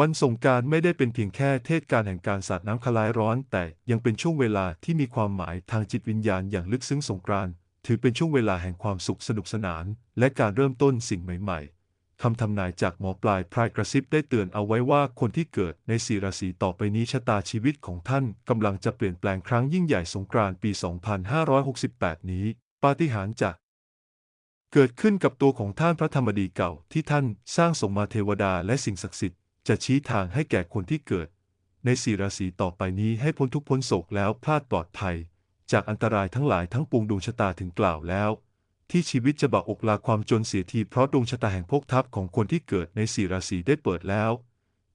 วันสงกรารไม่ได้เป็นเพียงแค่เทศกาลแห่งการสาดน้ำคลายร้อน แต่ยังเป็นช่วงเวลาที่มีความหมายทางจิตวิญญาณอย่างลึกซึ้งสงกรานต์ถือเป็นช่วงเวลาแห่งความสุขสนุกสนาน และการเริ่มต้นสิ่งใหม่ๆคำทำนายจากหมอปลายพรายกระซิบได้เตือนเอาไว้ว่าคนที่เกิดในสีราศีต่อไปนี้ชะตาชีวิตของท่านกำลังจะเปลี่ยนแปลงครั้งยิ่งใหญ่สงกรานต์ปี 2568 นี้ ปาฏิหาริย์จะเกิดขึ้นกับตัวของท่านพระธรรมดีเก่าที่ท่านสร้างสงมาเทวดาและสิ่งศักดิ์สิทธิ์ จะชี้ทางให้แก่คนที่เกิด ในสีราศีต่อไปนี้ให้พ้นทุกพ้นโศกแล้วพลาดปลอดภัย จากอันตรายทั้งหลายทั้งปวงดวงชะตาถึงกล่าวแล้ว ที่ชีวิตจะบากอกลาความจนเสียทีเพราะดวงชะตาแห่งภพทัพของคนที่เกิดในสีราศีได้เปิดแล้ว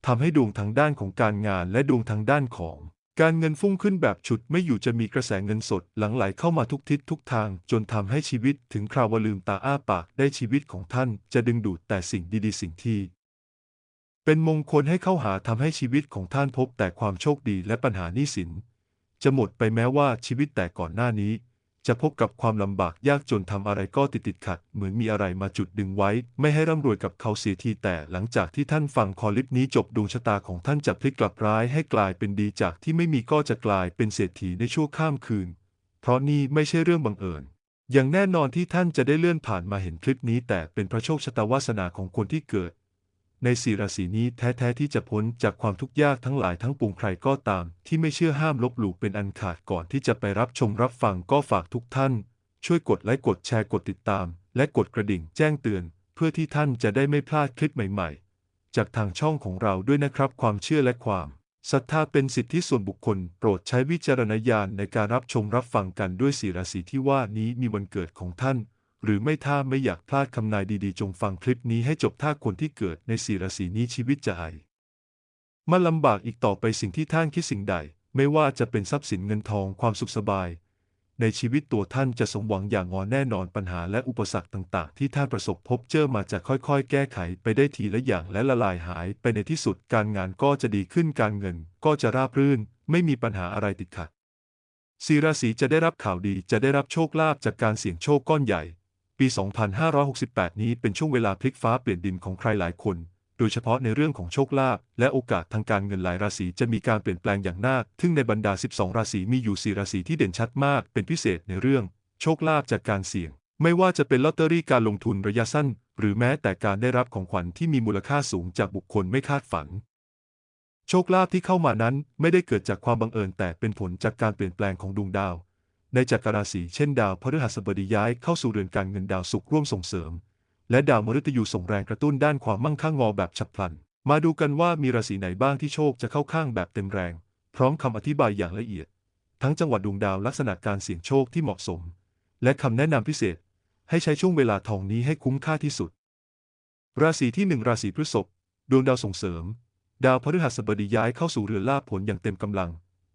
ทำให้ดวงทางด้านของการงานและดวงทางด้านของการเงินฟุ้งขึ้นแบบฉุดไม่อยู่จะมีกระแสเงินสดหลั่งไหลเข้ามาทุกทิศทุกทาง จนทำให้ชีวิตถึงคราววลืมตาอ้าปากได้ชีวิตของท่าน จะดึงดูดแต่สิ่งดีๆ สิ่งที่ เป็นมงคลให้เข้าหาทำให้ชีวิตของท่านพบแต่ความโชคดีและปัญหาหนี้สิน จะหมดไปแม้ว่าชีวิตแต่ก่อนหน้านี้ จะพบกับความลำบากยากจนทำอะไรก็ติดติดขัด เหมือนมีอะไรมาจุดดึงไว้ ไม่ให้ร่ำรวยกับเขาเสียทีแต่หลังจากที่ท่านฟังคอลิปนี้จบดวงชะตาของท่านจะพลิกกลับร้ายให้กลายเป็นดีจากที่ไม่มีก็จะกลายเป็นเศรษฐีในชั่วข้ามคืน เพราะนี่ไม่ใช่เรื่องบังเอิญอย่างแน่นอนที่ท่านจะได้เลื่อนผ่านมาเห็นคลิปนี้แต่เป็นพระโชคชะตาวาสนาของคนที่เกิด ในสีราศีนี้แท้ ๆ ที่จะพ้นจากความทุกข์ยากทั้งหลายทั้งปวงใครก็ตาม ที่ไม่เชื่อห้ามลบหลู่เป็นอันขาดก่อนที่จะไปรับชมรับฟังก็ฝากทุกท่าน ช่วยกดไลค์กดแชร์กดติดตาม และกดกระดิ่งแจ้งเตือน เพื่อที่ท่านจะได้ไม่พลาดคลิปใหม่ ๆ จากทางช่องของเราด้วยนะครับความเชื่อและความศรัทธาเป็นสิทธิส่วนบุคคล โปรดใช้วิจารณญาณในการรับชมรับฟังกันด้วยสีราศีที่ว่านี้มีวันเกิดของท่าน หรือไม่ถ้าไม่อยากพลาดคำนายดีๆ จงฟังคลิปนี้ให้จบถ้าคนที่เกิดในสีราศีนี้ชีวิตจะหายมาลำบากอีกต่อไปสิ่งที่ท่านคิดสิ่งใด ไม่ว่าจะเป็นทรัพย์สินเงินทองความสุขสบาย ในชีวิตตัวท่านจะสมหวังอย่างงอนแน่นอนปัญหาและอุปสรรคต่าง ๆ ที่ท่านประสบพบเจอมาจะค่อยๆ แก้ไขไปได้ทีละอย่างและละลายหายไปในที่สุดการงานก็จะดีขึ้นการเงิน ก็จะราบรื่น ไม่มีปัญหาอะไรติดขัดสีราศีจะได้รับข่าวดีจะได้รับโชคลาภจากการเสี่ยงโชคก้อนใหญ่ ปี 2568 นี้เป็นช่วงเวลาพลิกฟ้าเปลี่ยนดินของใครหลายคน โดยเฉพาะในเรื่องของโชคลาภและโอกาสทางการเงินหลายราศีจะมีการเปลี่ยนแปลงอย่างน่าทึ่งในบรรดา 12 ราศีมีอยู่ 4 ราศีที่เด่นชัดมาก เป็นพิเศษในเรื่อง โชคลาภจากการเสี่ยง ไม่ว่าจะเป็นลอตเตอรี่การลงทุนระยะสั้น หรือแม้แต่การได้รับของขวัญที่มีมูลค่าสูงจากบุคคลไม่คาดฝัน โชคลาภที่เข้ามานั้นไม่ได้เกิดจากความบังเอิญแต่เป็นผลจากการเปลี่ยนแปลงของดวงดาว ในจักรราศีเช่นดาวพฤหัสบดีย้ายเข้าสู่เรือนการเงินดาวศุกร์ร่วมส่งเสริม และดาวมฤตยูส่งแรงกระตุ้นด้านความมั่งคั่งงอแบบฉับพลัน มาดูกันว่ามีราศีไหนบ้างที่โชคจะเข้าข้างแบบเต็มแรง พร้อมคำอธิบายอย่างละเอียด ทั้งจังหวัดดวงดาวลักษณะการเสี่ยงโชคที่เหมาะสม และคำแนะนำพิเศษ ให้ใช้ช่วงเวลาทองนี้ให้คุ้มค่าที่สุด ราศีที่หนึ่งราศีพฤษภดวงดาวส่งเสริม ดาวพฤหัสบดีย้ายเข้าสู่เรือนลาภผลอย่างเต็มกำลัง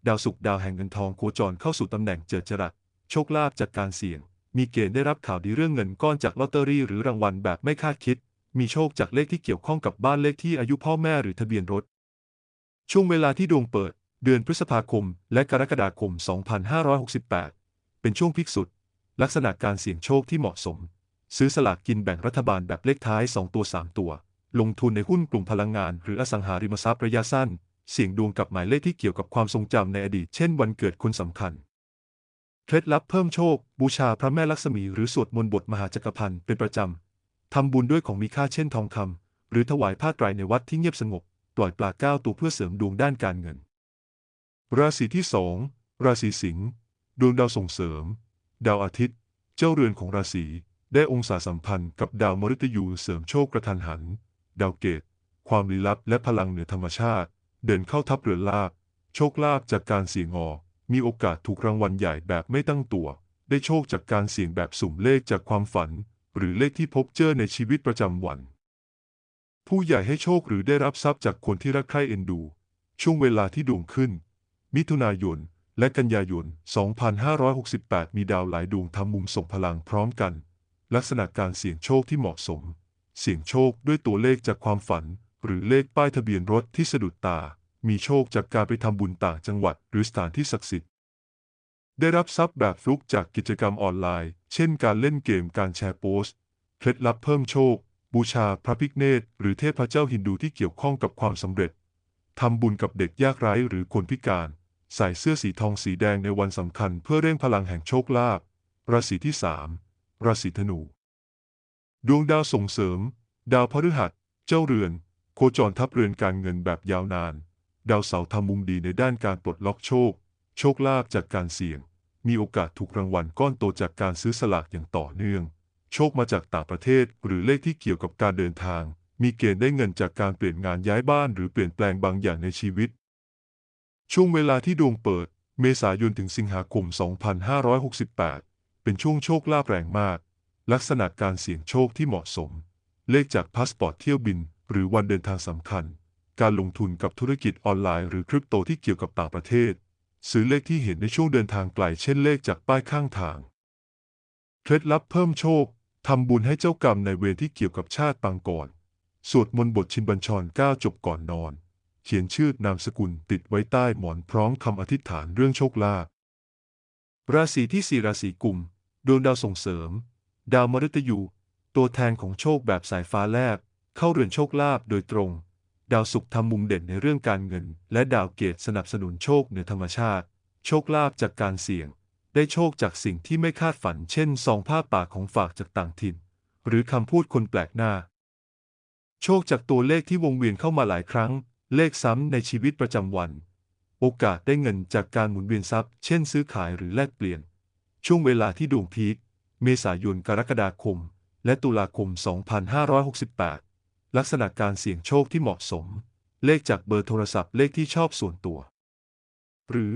ดาวศุกร์ดาวแห่งเงินทองโคจรเข้าสู่ตำแหน่งเจิดจรัสโชคลาภจากการเสี่ยง มีเกณฑ์ได้รับข่าวดีเรื่องเงินก้อนจากลอตเตอรี่หรือรางวัลแบบไม่คาดคิด มีโชคจากเลขที่เกี่ยวข้องกับบ้านเลขที่อายุพ่อแม่หรือทะเบียนรถ ช่วงเวลาที่ดวงเปิด เดือนพฤษภาคม และกรกฎาคม 2568 เป็นช่วงพิกสุด ลักษณะการเสี่ยงโชคที่เหมาะสม ซื้อสลากกินแบ่งรัฐบาลแบบเลขท้าย 2 ตัว 3 ตัว ลงทุนในหุ้นกลุ่มพลังงาน หรืออสังหาริมทรัพย์ระยะสั้น เสี่ยงดวงกับหมายเลขที่เกี่ยวกับความทรงจำในอดีต เช่นวันเกิดคนสำคัญ เคล็ดลับเพิ่มโชค บูชาพระแม่ลักษมี หรือสวดมนต์บทมหาจักรพันธ์เป็นประจำ ทำบุญด้วยของมีค่าเช่นทองคำหรือถวายผ้าไตรในวัดที่เงียบสงบ ปล่อยปลาเก้าตัวเพื่อเสริมดวงด้านการเงิน ราศีที่สองราศีสิงห์ดวงดาวส่งเสริม ดาวอาทิตย์ เจ้าเรือนของราศีได้องศาสัมพันธ์กับดาวมฤตยูเสริมโชคกระทันหัน ดาวเกต ความลี้ลับและพลังเหนือธรรมชาติ เดินเข้าทับเรือลาบโชคลาภจากการเสี่ยงออมีโอกาสถูกรางวัลใหญ่แบบไม่ตั้งตัว ได้โชคจากการเสี่ยงแบบสุ่มเลขจากความฝัน หรือเลขที่พบเจอในชีวิตประจำวัน ผู้ใหญ่ให้โชคหรือได้รับทรัพย์จากคนที่รักใคร่เอ็นดู ช่วงเวลาที่ดวงขึ้น มิถุนายน และกันยายน 2568 มีดาวหลายดวงทำมุมส่งพลังพร้อมกัน ลักษณะการเสี่ยงโชคที่เหมาะสม เสี่ยงโชคด้วยตัวเลขจากความฝัน หรือเลขป้ายทะเบียนรถที่สะดุดตา มีโชคจากการไปทำบุญต่างจังหวัดหรือสถานที่ศักดิ์สิทธิ์ ได้รับทรัพย์แบบฟลุกจากกิจกรรมออนไลน์ เช่นการเล่นเกมการแชร์โพสต์เคล็ดลับเพิ่มโชค บูชาพระพิฆเนศหรือเทพเจ้าฮินดูที่เกี่ยวข้องกับความสำเร็จทำบุญกับเด็กยากไร้หรือคนพิการ ใส่เสื้อสีทองสีแดงในวันสำคัญเพื่อเร่งพลังแห่งโชคลาภราศีที่3ราศีธนู ดวงดาวส่งเสริม ดาวพฤหัส เจ้าเรือน โคจรทับเรือนการเงินแบบยาวนาน ดาวเสาร์ทำมุมดีในด้านการปลดล็อกโชค โชคลาภจากการเสี่ยง มีโอกาสถูกรางวัลก้อนโตจากการซื้อสลากอย่างต่อเนื่อง โชคมาจากต่างประเทศหรือเลขที่เกี่ยวกับการเดินทาง มีเกณฑ์ได้เงินจากการเปลี่ยนงานย้ายบ้านหรือเปลี่ยนแปลงบางอย่างในชีวิต ช่วงเวลาที่ดวงเปิด เมษายนถึงสิงหาคม 2568 เป็นช่วงโชคลาภแรงมาก ลักษณะการเสี่ยงโชคที่เหมาะสม เลขจากพาสปอร์ตเที่ยวบิน หรือวันเดินทางสำคัญ การลงทุนกับธุรกิจออนไลน์หรือคริปโตที่เกี่ยวกับต่างประเทศ ซื้อเลขที่เห็นในช่วงเดินทางไกลเช่นเลขจากป้ายข้างทาง เคล็ดลับเพิ่มโชคทำบุญให้เจ้ากรรมในเวรที่เกี่ยวกับชาติปางก่อน สวดมนต์บทชินบัญชรก้าจบก่อนนอน เขียนชื่อนามสกุลติดไว้ใต้หมอนพร้อมคำอธิษฐานเรื่องโชคลาภราศีที่สี่ราศีกุมดวงดาวส่งเสริม ดาวมฤตยู ตัวแทนของโชคแบบสายฟ้าแลบ เข้าเรือนโชคลาภโดยตรง ดาวศุกร์ทำมุมเด่นในเรื่องการเงิน และดาวเกตสนับสนุนโชคเหนือธรรมชาติ โชคลาภจากการเสี่ยง ได้โชคจากสิ่งที่ไม่คาดฝัน เช่นซองผ้าป่าของฝากจากต่างถิ่น หรือคำพูดคนแปลกหน้า โชคจากตัวเลขที่วงเวียนเข้ามาหลายครั้ง เลขซ้ำในชีวิตประจำวัน โอกาสได้เงินจากการหมุนเวียนทรัพย์ เช่นซื้อขายหรือแลกเปลี่ยน ช่วงเวลาที่ดวงพีคเมษายนกรกฎาคม และตุลาคม 2568 ลักษณะการเสี่ยงโชคที่เหมาะสม เลขจากเบอร์โทรศัพท์เลขที่ชอบส่วนตัว หรือ